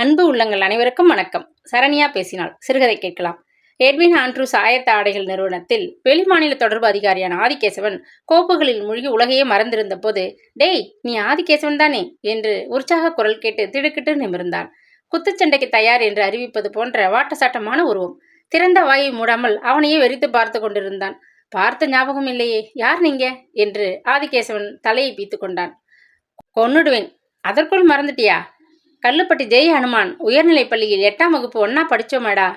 அன்பு உள்ளங்கள் அனைவருக்கும் வணக்கம். சரண்யா பேசினாள் சிறுகதை கேட்கலாம். எட்வின் ஆண்ட்ரூஸ் ஆயத்த ஆடைகள் நிறுவனத்தில் வெளிமாநில தொடர்பு அதிகாரியான ஆதிகேசவன் கோப்புகளில் மூழ்கி உலகையே மறந்திருந்த போது டேய் நீ ஆதிகேசவன் தானே? என்று உற்சாக குரல் கேட்டு திடுக்கிட்டு நிமிர்ந்தான். குத்துச்சண்டைக்கு தயார் என்று அறிவிப்பது போன்ற வாட்டசாட்டமான உருவம். திறந்த வாயை மூடாமல் அவனையே வெறித்து பார்த்து கொண்டிருந்தான். பார்த்த ஞாபகம் இல்லையே யார் நீங்க? என்று ஆதிகேசவன் தலையை பீத்து கொண்டான். கொன்னுடுவேன். அதற்குள் மறந்துட்டியா? கல்லுப்பட்டி ஜெய ஹனுமான் உயர்நிலைப் பள்ளியில் எட்டாம் வகுப்பு ஒன்னா படிச்சோமேடா?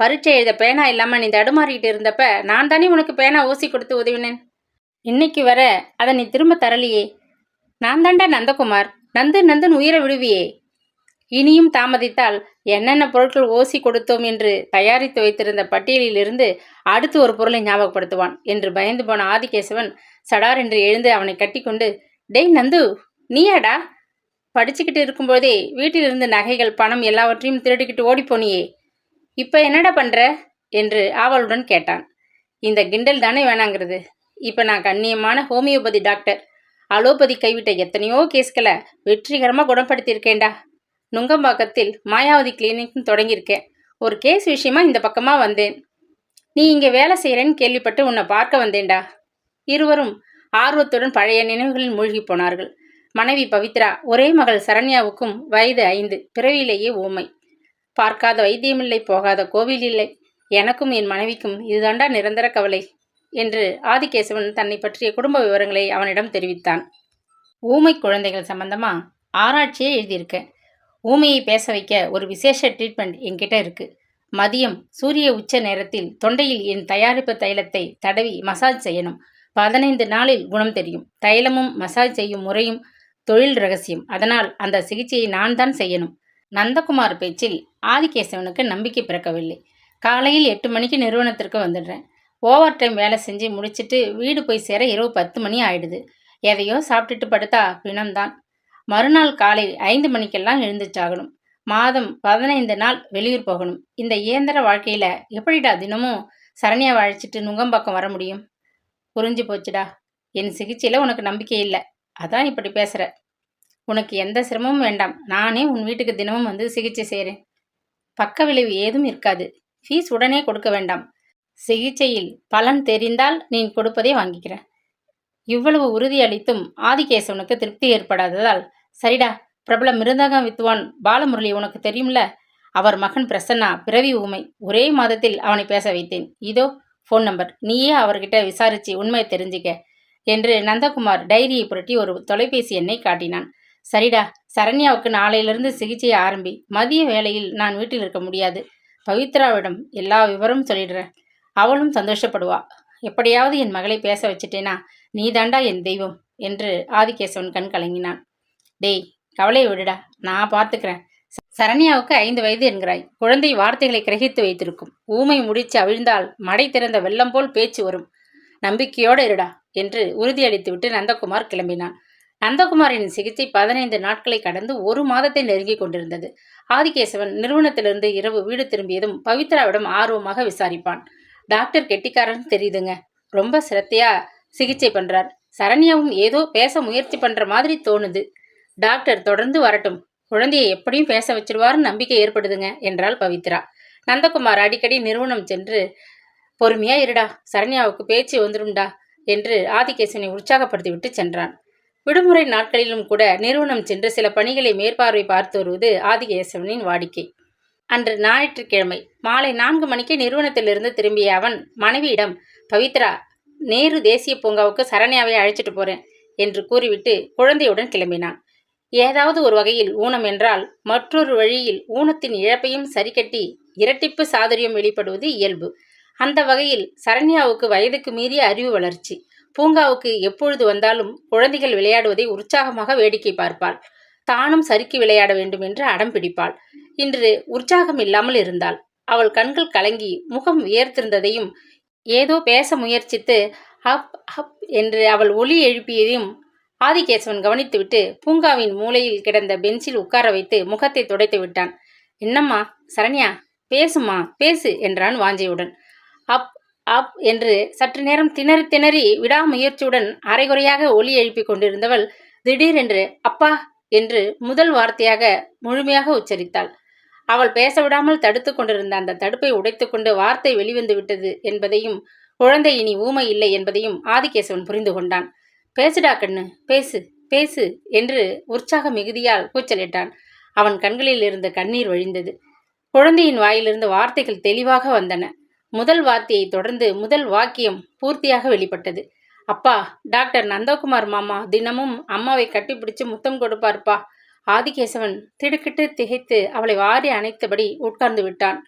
பரீட்சை எழுத பேனா இல்லாம நீ தடுமாறிட்டு இருந்தப்ப நான் தானே உனக்கு பேனா ஊசி கொடுத்து உதவினேன்? இன்னைக்கு வர அதை நீ திரும்ப தரலையே. நான் தாண்டா நந்தகுமார் நந்து நந்தன் உயிரை விடுவியே. இனியும் தாமதித்தால் என்னென்ன பொருட்கள் ஓசி கொடுத்தோம் என்று தயாரித்து வைத்திருந்த பட்டியலிலிருந்து அடுத்து ஒரு பொருளை ஞாபகப்படுத்துவான் என்று பயந்து போன ஆதிகேசவன் சடார் என்று எழுந்து அவனை கட்டிக்கொண்டு டேய் நந்து நீயாடா? படிச்சுக்கிட்டு இருக்கும்போதே வீட்டிலிருந்து நகைகள் பணம் எல்லாவற்றையும் திருடிக்கிட்டு ஓடிப்போனியே இப்போ என்னடா பண்ணுற என்று ஆவலுடன் கேட்டான். இந்த கிண்டல் தானே வேணாங்கிறது. இப்போ நான் கண்ணியமான ஹோமியோபதி டாக்டர். அலோபதி கைவிட்ட எத்தனையோ கேஸ்களை வெற்றிகரமாக குணப்படுத்தியிருக்கேன்டா. நுங்கம்பாக்கத்தில் மாயாவதி கிளினிக்னு தொடங்கியிருக்கேன். ஒரு கேஸ் விஷயமா இந்த பக்கமாக வந்தேன். நீ இங்கே வேலை செய்கிறேன்னு கேள்விப்பட்டு உன்னை பார்க்க வந்தேன்டா. இருவரும் ஆர்வத்துடன் பழைய நினைவுகளில் மூழ்கி போனார்கள். மனைவி பவித்ரா ஒரே மகள் சரண்யாவுக்கும் வயது ஐந்து பிறவியிலேயே ஊமை. பார்க்காத வைத்தியமில்லை போகாத கோவில் இல்லை. எனக்கும் என் மனைவிக்கும் இதுதாண்டா நிரந்தர கவலை என்று ஆதிகேசவன் தன்னை பற்றிய குடும்ப விவரங்களை அவனிடம் தெரிவித்தான். ஊமை குழந்தைகள் சம்பந்தமா? ஆராய்ச்சியே எழுதியிருக்க. ஊமையை பேச வைக்க ஒரு விசேஷ ட்ரீட்மெண்ட் என்கிட்ட இருக்கு. மதியம் சூரிய உச்ச நேரத்தில் தொண்டையில் என் தயாரிப்பு தைலத்தை தடவி மசாஜ் செய்யணும். பதினைந்து நாளில் குணம் தெரியும். தைலமும் மசாஜ் செய்யும் முறையும் தொழில் ரகசியம். அதனால் அந்த சிகிச்சையை நான் தான் செய்யணும். நந்தகுமார் பேச்சில் ஆதிகேசவனுக்கு நம்பிக்கை பிறக்கவில்லை. காலையில் எட்டு மணிக்கு நிறுவனத்திற்கு வந்துடுறேன். ஓவர் டைம் வேலை செஞ்சு முடிச்சுட்டு வீடு போய் சேர இரவு பத்து மணி ஆயிடுது. எதையோ சாப்பிட்டுட்டு படுத்தா பிணம்தான். மறுநாள் காலை ஐந்து மணிக்கெல்லாம் எழுந்துச்சாகணும் மாதம் பதினைந்து நாள் வெளியூர் போகணும். இந்த இயந்திர வாழ்க்கையில் எப்படிடா தினமும் சரண்யாவை அழைச்சிட்டு நுங்கம்பாக்கம் வர முடியும்? புரிஞ்சு போச்சுடா. என் சிகிச்சையில் உனக்கு நம்பிக்கை இல்லை. அதான் இப்படி பேசுகிற உனக்கு எந்த சிரமமும் வேண்டாம். நானே உன் வீட்டுக்கு தினமும் வந்து சிகிச்சை செய்கிறேன் பக்க விளைவு ஏதும் இருக்காது. ஃபீஸ் உடனே கொடுக்க வேண்டாம். சிகிச்சையில் பலன் தெரிந்தால் நீ கொடுப்பதே வாங்கிக்கிறேன். இவ்வளவு உறுதி அளித்தும் ஆதிகேசவனுக்கு திருப்தி ஏற்படாததால். சரிடா பிரபல மிருதகம் வித்துவான் பாலமுரளி உனக்கு தெரியும்ல? அவர் மகன் பிரசன்னா பிறவி ஊமை. ஒரே மாதத்தில் அவனை பேச வைத்தேன். இதோ ஃபோன் நம்பர் நீயே அவர்கிட்ட விசாரிச்சு உண்மையை தெரிஞ்சுக்க. என்று நந்தகுமார் டைரியை புரட்டி ஒரு தொலைபேசி எண்ணை காட்டினான். சரிடா சரண்யாவுக்கு நாளையிலிருந்து சிகிச்சையை ஆரம்பி மதிய வேளையில் நான் வீட்டில் இருக்க முடியாது. பவித்ராவிடம் எல்லா விவரமும் சொல்லிடுறேன். அவளும் சந்தோஷப்படுவா. எப்படியாவது என் மகளை பேச வச்சுட்டேனா? நீ தாண்டா என் தெய்வம் என்று ஆதிகேசவன் கண் கலங்கினான். டேய் கவலையை விடுடா நான் பார்த்துக்கிறேன். சரண்யாவுக்கு ஐந்து வயது என்கிறாய். குழந்தை வார்த்தைகளை கிரகித்து வைத்திருக்கும். ஊமை முடிச்சு அவிழ்ந்தால் மடை திறந்த வெள்ளம் போல் பேச்சு வரும். நம்பிக்கையோடு இருடா என்று உறுதியளித்துவிட்டு நந்தகுமார் கிளம்பினான். நந்தகுமாரின் சிகிச்சை பதினைந்து நாட்களை கடந்து ஒரு மாதத்தை நெருங்கி கொண்டிருந்தது. ஆதிகேசவன் நிறுவனத்திலிருந்து இரவு வீடு திரும்பியதும் பவித்ராவிடம் ஆர்வமாக விசாரிப்பான். டாக்டர் கெட்டிக்காரன் தெரியுதுங்க. ரொம்ப சிரத்தையா சிகிச்சை பண்றார். சரண்யாவும் ஏதோ பேச முயற்சி பண்ற மாதிரி தோணுது. டாக்டர் தொடர்ந்து வரட்டும். குழந்தையை எப்படியும் பேச வச்சிருவாருன்னு நம்பிக்கை ஏற்படுதுங்க என்றாள் பவித்ரா. நந்தகுமார் அடிக்கடி நிறுவனம் சென்று பொறுமையா இருடா சரண்யாவுக்கு பேச்சு வந்துடும்டா என்று ஆதிகேசனை உற்சாகப்படுத்திவிட்டு சென்றான். விடுமுறை நாட்களிலும் கூட நிறுவனம் சென்று சில பணிகளை மேற்பார்வை பார்த்து வருவது ஆதிகேசவனின் வாடிக்கை. அன்று ஞாயிற்றுக்கிழமை மாலை நான்கு மணிக்கு நிறுவனத்திலிருந்து திரும்பிய அவன் மனைவியிடம் பவித்ரா நேரு தேசிய பூங்காவுக்கு சரண்யாவை அழைச்சிட்டு போறேன் என்று கூறிவிட்டு குழந்தையுடன் கிளம்பினான். ஏதாவது ஒரு வகையில் ஊனம் என்றால் மற்றொரு வழியில் ஊனத்தின் இழப்பையும் சரிக்கட்டி இரட்டிப்பு சாதுரியம் வெளிப்படுவது இயல்பு. அந்த வகையில் சரண்யாவுக்கு வயதுக்கு மீறிய அறிவு வளர்ச்சி. பூங்காவுக்கு எப்பொழுது வந்தாலும் குழந்தைகள் விளையாடுவதை உற்சாகமாக வேடிக்கை பார்ப்பாள். தானும் சறுக்கி விளையாட வேண்டும் என்று அடம் பிடிப்பாள். இன்று உற்சாகம் இல்லாமல் இருந்தாள். அவள் கண்கள் கலங்கி முகம் உயர்த்திருந்ததையும் ஏதோ பேச முயற்சித்து ஹப் ஹப் என்று அவள் ஒலி எழுப்பியதையும் ஆதிகேசவன் கவனித்துவிட்டு பூங்காவின் மூலையில் கிடந்த பெஞ்சில் உட்கார வைத்து முகத்தை துடைத்து விட்டான். என்னம்மா சரண்யா பேசுமா பேசு என்றான் வாஞ்சையுடன். அப் அப் என்று சற்று நேரம் திணறி திணறி விடாமுயற்சியுடன் அரைகுறையாக ஒலி எழுப்பிக் கொண்டிருந்தவள் திடீரென்று அப்பா என்று முதல் வார்த்தையாக முழுமையாக உச்சரித்தாள். அவள் பேச விடாமல் தடுத்து கொண்டிருந்த அந்த தடுப்பை உடைத்துக்கொண்டு வார்த்தை வெளிவந்து விட்டது என்பதையும் குழந்தை இனி ஊமை இல்லை என்பதையும் ஆதிகேசவன் புரிந்து கொண்டான். பேசுடா கண்ணு பேசு பேசு என்று உற்சாக மிகுதியால் கூச்சலிட்டான். அவன் கண்களில் இருந்த கண்ணீர் வழிந்தது. குழந்தையின் வாயிலிருந்து வார்த்தைகள் தெளிவாக வந்தன. முதல் வார்த்தையை தொடர்ந்து முதல் வாக்கியம் பூர்த்தியாக வெளிப்பட்டது. அப்பா டாக்டர் நந்தகுமார் மாமா தினமும் அம்மாவை கட்டிப்பிடிச்சு முத்தம் கொடுப்பார்ப்பா. ஆதிகேசவன் திடுக்கிட்டு திகைத்து அவளை வாரி அணைத்தபடி உட்கார்ந்து விட்டான்.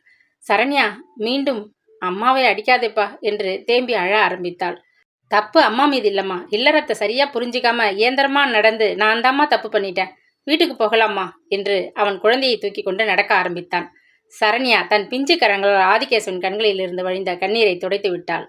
சரண்யா மீண்டும் அம்மாவை அடிக்காதேப்பா என்று தேம்பி அழ ஆரம்பித்தாள். தப்பு அம்மா மீது இல்லம்மா. இல்லறத்தை சரியா புரிஞ்சுக்காம இயந்திரமா நடந்து நான் தாம்மா தப்பு பண்ணிட்டேன். வீட்டுக்கு போகலாமா என்று அவன் குழந்தையை தூக்கி கொண்டு நடக்க ஆரம்பித்தான். சரண்யா தன் பிஞ்சு கரங்களால் ஆதிகேசவன் கண்களில் இருந்து வழிந்த கண்ணீரை துடைத்து விட்டாள்.